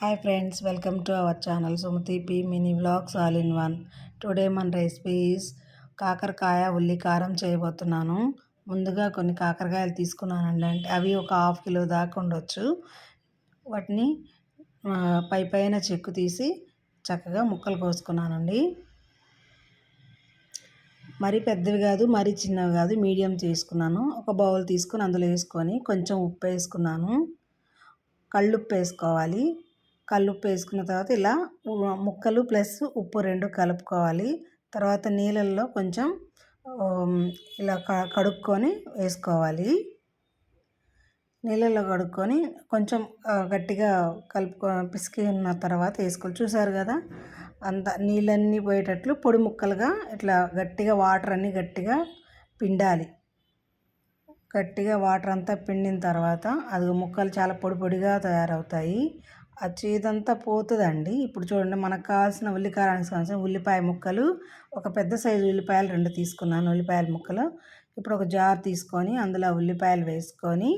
Hi friends welcome to our channel Sumathi P mini vlogs all in one today మన recipes కాకరకాయ ఉల్లి కారం చేయబోతున్నాను. ముందుగా కొన్ని కాకరకాయలు తీసుకున్నానండి. అంటే అవి ఒక హాఫ్ కిలో దాకా ఉండొచ్చు. వాటిని పై పైన చెక్కు తీసి చక్కగా ముక్కలు కోసుకున్నానండి. మరీ పెద్దవి కాదు మరీ చిన్నవి కాదు మీడియం తీసుకున్నాను ఒక బౌల్ తీసుకుని అందులో వేసుకొని కొంచెం ఉప్పు వేసుకున్నాను. కళ్ళుప్పు వేసుకోవాలి. కల్లుప్పు వేసుకున్న తర్వాత ఇలా ముక్కలు ప్లస్ ఉప్పు రెండు కలుపుకోవాలి. తర్వాత నీళ్ళల్లో కొంచెం ఇలా కడుక్కొని వేసుకోవాలి. నీళ్ళల్లో కడుక్కొని కొంచెం గట్టిగా కలుపుకో పిసికి ఉన్న తర్వాత వేసుకోవాలి. చూసారు కదా? అంత నీళ్ళన్నీ పోయేటట్లు పొడి ముక్కలుగా ఇట్లా గట్టిగా వాటర్ అన్నీ గట్టిగా పిండాలి. గట్టిగా వాటర్ అంతా పిండిన తర్వాత అది ముక్కలు చాలా పొడి పొడిగా తయారవుతాయి. ఆ చేదంతా పోతుందండి. ఇప్పుడు చూడండి మనకు కావాల్సిన ఉల్లికారానికి కావాల్సిన ఉల్లిపాయ ముక్కలు ఒక పెద్ద సైజు ఉల్లిపాయలు రెండు తీసుకున్నాను ఉల్లిపాయల ముక్కలు. ఇప్పుడు ఒక జార్ తీసుకొని అందులో ఉల్లిపాయలు వేసుకొని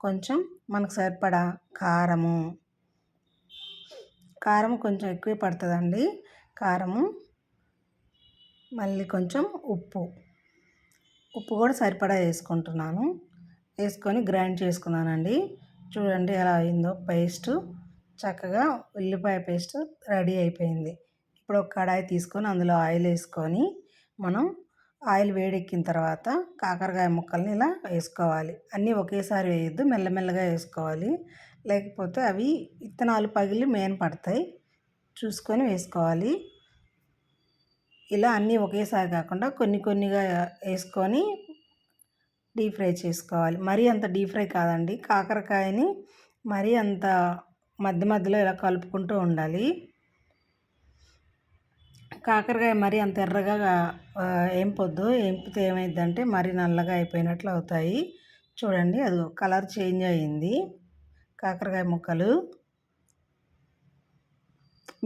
కొంచెం మనకు సరిపడా కారము కారం కొంచెం ఎక్కువ పడుతుందండి. కారము మళ్ళీ కొంచెం ఉప్పు ఉప్పు కూడా సరిపడా వేసుకుంటున్నాను. వేసుకొని గ్రైండ్ చేసుకున్నానండి. చూడండి ఎలా అయిందో పేస్టు. చక్కగా ఉల్లిపాయ పేస్ట్ రెడీ అయిపోయింది. ఇప్పుడు ఒక కడాయి తీసుకొని అందులో ఆయిల్ వేసుకొని మనం ఆయిల్ వేడెక్కిన తర్వాత కాకరకాయ ముక్కల్ని ఇలా వేసుకోవాలి. అన్నీ ఒకేసారి వేయద్దు మెల్లమెల్లగా వేసుకోవాలి. లేకపోతే అవి విత్తనాలు పగిలి మేన పడతాయి. చూసుకొని వేసుకోవాలి. ఇలా అన్నీ ఒకేసారి కాకుండా కొన్ని కొన్నిగా వేసుకొని డీప్ ఫ్రై చేసుకోవాలి. మరీ అంత డీప్ ఫ్రై కాదండి. కాకరకాయని మరీ అంత మధ్య మధ్యలో ఇలా కలుపుకుంటూ ఉండాలి. కాకరకాయ మరీ అంత ఎర్రగా ఏంపొద్దు ఏంపితే ఏమైందంటే మరీ నల్లగా అయిపోయినట్లు అవుతాయి. చూడండి అది కలర్ చేంజ్ అయ్యింది కాకరకాయ ముక్కలు.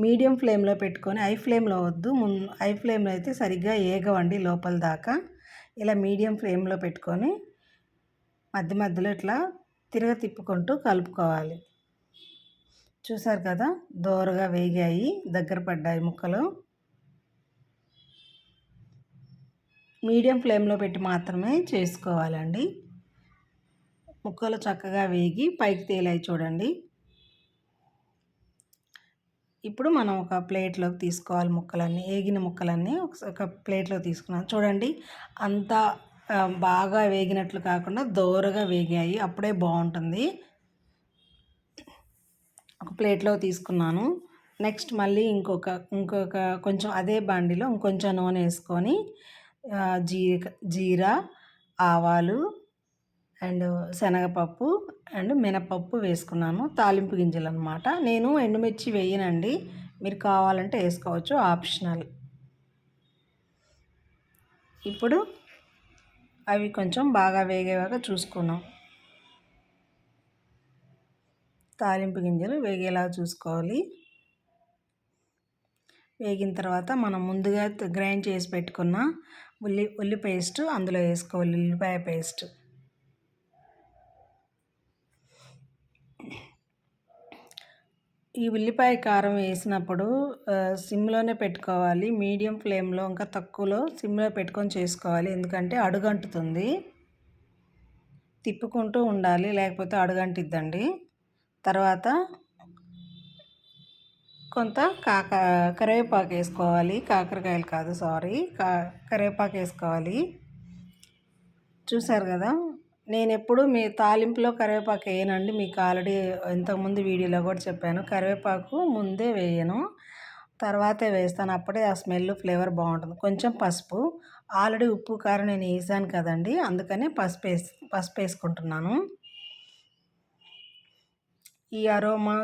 మీడియం ఫ్లేమ్లో పెట్టుకొని హై ఫ్లేమ్లో వద్దు. మున్ హై ఫ్లేమ్లో అయితే సరిగ్గా ఏగవండి లోపల దాకా. ఇలా మీడియం ఫ్లేమ్లో పెట్టుకొని మధ్య మధ్యలో ఇట్లా తిరగ తిప్పుకుంటూ కలుపుకోవాలి. చూసారు కదా? దోరగా వేగాయి దగ్గర పడ్డాయి ముక్కలు. మీడియం ఫ్లేమ్లో పెట్టి మాత్రమే చేసుకోవాలండి. ముక్కలు చక్కగా వేగి పైకి తేలాయి చూడండి. ఇప్పుడు మనం ఒక ప్లేట్లోకి తీసుకోవాలి ముక్కలన్నీ వేగిన ముక్కలన్నీ ఒక ప్లేట్లో తీసుకున్నాం. చూడండి అంతా బాగా వేగినట్లు కాకుండా దోరగా వేగాయి. అప్పుడే బాగుంటుంది. ఒక ప్లేట్లో తీసుకున్నాను. నెక్స్ట్ మళ్ళీ ఇంకొక ఇంకొక కొంచెం అదే బండిలో ఇంకొంచెం నూనె వేసుకొని జీ జీరా ఆవాలు అండ్ శనగపప్పు అండ్ మినపప్పు వేసుకున్నాను. తాలింపు గింజలు అనమాట నేను ఎండుమిర్చి వేయనండి. మీరు కావాలంటే వేసుకోవచ్చు. ఆప్షనల్. ఇప్పుడు అవి కొంచెం బాగా వేగేవాగా చూసుకున్నాం. తాలింపు గింజలు వేగేలా చూసుకోవాలి. వేగిన తర్వాత మనం ముందుగా గ్రైండ్ చేసి పెట్టుకున్న ఉల్లి ఉల్లి పేస్ట్ అందులో వేసుకోవాలి. ఉల్లిపాయ పేస్ట్. ఈ ఉల్లిపాయ కారం వేసినప్పుడు సిమ్లోనే పెట్టుకోవాలి. మీడియం ఫ్లేమ్లో ఇంకా తక్కువలో సిమ్లో పెట్టుకొని చేసుకోవాలి. ఎందుకంటే అడుగంటుతుంది. తిప్పుకుంటూ ఉండాలి లేకపోతే అడుగంటిద్దండి. తర్వాత కొంత కాక కరివేపాకు వేసుకోవాలి. కాకరకాయలు కాదు సారీ. కా కరివేపాకు వేసుకోవాలి. చూసారు కదా? నేను ఎప్పుడు మీ తాలింపులో కరివేపాకు వేయనండి. మీకు ఆల్రెడీ ఇంతకుముందు వీడియోలో కూడా చెప్పాను. కరివేపాకు ముందే వేయను. తర్వాతే వేస్తాను. అప్పుడే ఆ స్మెల్ ఫ్లేవర్ బాగుంటుంది. కొంచెం పసుపు. ఆల్రెడీ ఉప్పు కారం నేను వేసాను కదండి. అందుకనే పసుపు వేసి పసుపు వేసుకుంటున్నాను ఈ అరోమా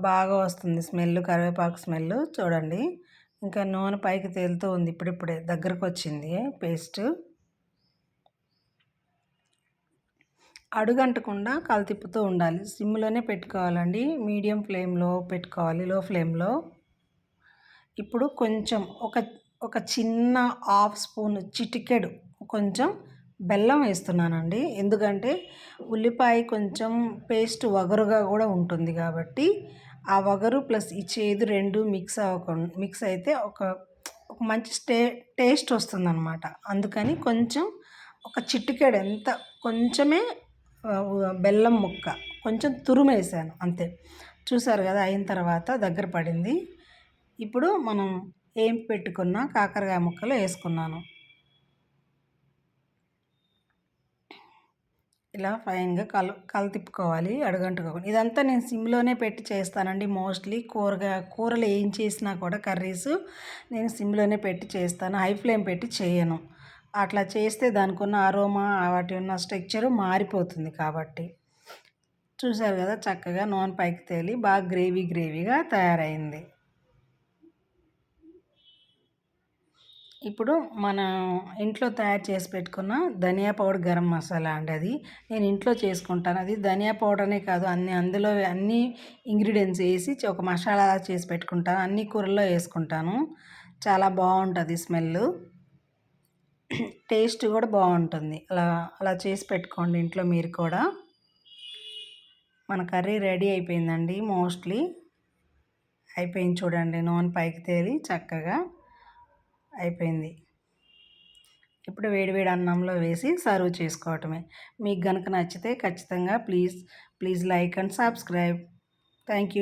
బాగా వస్తుంది స్మెల్ కరివేపాకు స్మెల్ చూడండి. ఇంకా నూనె పైకి తేలుతూ ఉంది ఇప్పుడిప్పుడే దగ్గరకు వచ్చింది పేస్ట్. అడుగంటకుండా కలతిప్పుతూ ఉండాలి. సిమ్లోనే పెట్టుకోవాలండి. మీడియం ఫ్లేమ్లో పెట్టుకోవాలి లో ఫ్లేమ్లో. ఇప్పుడు కొంచెం ఒక ఒక చిన్న హాఫ్ స్పూన్ చిటికెడు కొంచెం బెల్లం వేస్తున్నానండి. ఎందుకంటే ఉల్లిపాయ కొంచెం పేస్ట్ వగరుగా కూడా ఉంటుంది కాబట్టి ఆ వగరు ప్లస్ ఈ చేదు రెండు మిక్స్ అవ్వకుండా మిక్స్ అయితే ఒక ఒక మంచి స్టే టేస్ట్ వస్తుందన్నమాట. అందుకని కొంచెం ఒక చిట్టికేడు ఎంత కొంచెమే బెల్లం ముక్క కొంచెం తురుమేసాను అంతే. చూసారు కదా అయిన తర్వాత దగ్గర పడింది. ఇప్పుడు మనం ఏం పెట్టుకున్న కాకరకాయ ముక్కలు వేసుకున్నాను. ఇలా ఫైన్గా కలు కలు తిప్పుకోవాలి అడుగంటుకోవాలి. ఇదంతా నేను సిమ్లోనే పెట్టి చేస్తానండి మోస్ట్లీ కూరగా కూరలు ఏం చేసినా కూడా కర్రీస్ నేను సిమ్లోనే పెట్టి చేస్తాను. హై ఫ్లేమ్ పెట్టి చేయను. అట్లా చేస్తే దానికి ఉన్న అరోమా వాటి ఉన్న స్ట్రక్చర్ మారిపోతుంది కాబట్టి. చూసారు కదా చక్కగా నూనె పైకి తేలి బాగా గ్రేవీ గ్రేవీగా తయారైంది. ఇప్పుడు మన ఇంట్లో తయారు చేసి పెట్టుకున్న ధనియా పౌడర్ గరం మసాలా అండి అది. నేను ఇంట్లో చేసుకుంటాను. అది ధనియా పౌడర్నే కాదు. అన్ని అందులో అన్ని ఇంగ్రీడియంట్స్ వేసి ఒక మసాలా చేసి పెట్టుకుంటాను. అన్ని కూరల్లో వేసుకుంటాను. చాలా బాగుంటుంది స్మెల్. టేస్ట్ కూడా బాగుంటుంది. అలా అలా చేసి పెట్టుకోండి ఇంట్లో మీరు కూడా. మన కర్రీ రెడీ అయిపోయిందండి. మోస్ట్లీ అయిపోయింది చూడండి. నూనె పైకి తేలి చక్కగా అయిపోయింది. ఇప్పుడు వేడివేడి అన్నంలో వేసి సర్వ్ చేసుకోవటమే. మీకు కనుక నచ్చితే ఖచ్చితంగా please please like and subscribe. Thank you.